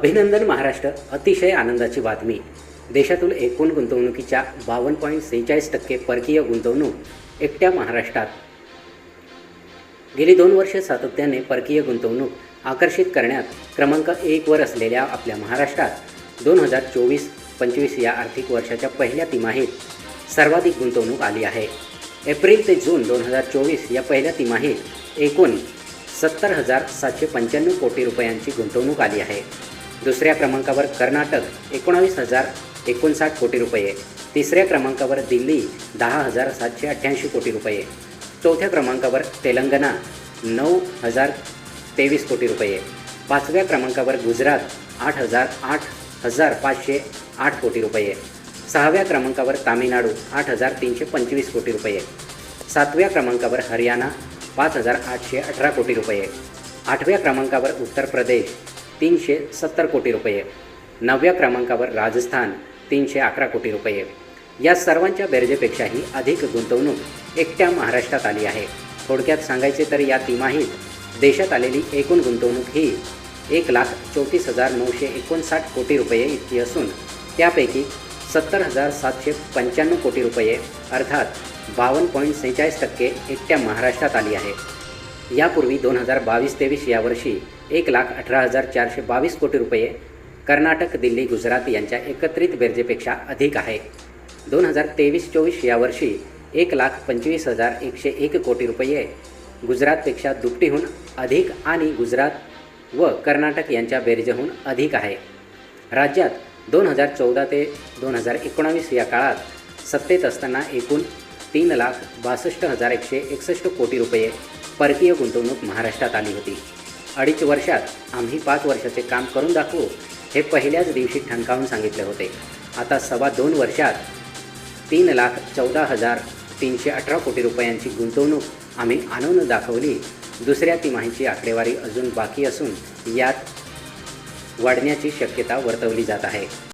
अभिनंदन महाराष्ट्र अतिशय आनंदाची बातमी. देशातील एकूण गुंतवणुकीच्या बावन्न पॉईंट सेहेचाळीस टक्के परकीय गुंतवणूक एकट्या महाराष्ट्रात. गेली दोन वर्षे सातत्याने परकीय गुंतवणूक आकर्षित करण्यात क्रमांक एकवर असलेल्या आपल्या महाराष्ट्रात दोन हजार चोवीस पंचवीस या आर्थिक वर्षाच्या पहिल्या तिमाहीत सर्वाधिक गुंतवणूक आली आहे. एप्रिल ते जून दोन हजार चोवीस या पहिल्या तिमाहीत एकूण सत्तर हजार सातशे पंच्याण्णव कोटी रुपयांची गुंतवणूक आली आहे. दुसऱ्या क्रमांकावर कर्नाटक एकोणावीस हजार एकोणसाठ कोटी रुपये. तिसऱ्या क्रमांकावर दिल्ली दहा हजार सातशे अठ्ठ्याऐंशी कोटी रुपये. चौथ्या क्रमांकावर तेलंगणा नऊ हजार तेवीस कोटी रुपये. पाचव्या क्रमांकावर गुजरात आठ हजार आठ हजार पाचशे आठ कोटी रुपये. सहाव्या क्रमांकावर तामिळनाडू आठ हजार तीनशे पंचवीस कोटी रुपये. सातव्या क्रमांकावर हरियाणा पाच हजार आठशे अठरा कोटी रुपये. आठव्या क्रमांकावर उत्तर प्रदेश तीनशे सत्तर कोटी रुपये नवव्या क्रमांकावर राजस्थान तीनशे अकरा कोटी रुपये या सर्वांच्या बेरजेपेक्षाही अधिक गुंतवणूक एकट्या महाराष्ट्रात आली आहे. थोडक्यात सांगायचे तर या तिमाहीत देशात आलेली एकूण गुंतवणूक ही एक लाख चौतीस हजार नऊशे एकोणसाठ कोटी रुपये इतकी असून त्यापैकी सत्तर हजार सातशे पंच्याण्णव कोटी रुपये अर्थात बावन्न पॉईंट सेहेचाळीस टक्के एकट्या महाराष्ट्रात आली आहे. यापूर्वी दोन हजार बावीस तेवीस या वर्षी एक लाख अठरा हजार चारशे बावीस कोटी रुपये कर्नाटक दिल्ली गुजरात यांच्या एकत्रित बेरजेपेक्षा अधिक आहे. दोन हजार तेवीस चोवीस या वर्षी एक लाख पंचवीस हजार एकशे एक कोटी रुपये गुजरातपेक्षा दुपटीहून अधिक आणि गुजरात व कर्नाटक यांच्या बेरजेहून अधिक आहे. राज्यात दोन हजार चौदा ते दोन हजार एकोणावीस या काळात सत्तेत असताना एकूण तीन लाख बासष्ट हजार एकशे एकसष्ट कोटी रुपये परकीय गुंतवणूक महाराष्ट्रात आली होती. अडीच वर्षात आम्ही पाच वर्षाचे काम करून दाखवू हे पहिल्याच दिवशी ठणकावून सांगितले होते. आता सव्वा दोन वर्षात तीन लाख चौदा हजार तीनशे अठरा कोटी रुपयांची गुंतवणूक आम्ही आणून दाखवली. दुसऱ्या तिमाहीची आकडेवारी अजून बाकी असून यात वाढण्याची शक्यता वर्तवली जात आहे.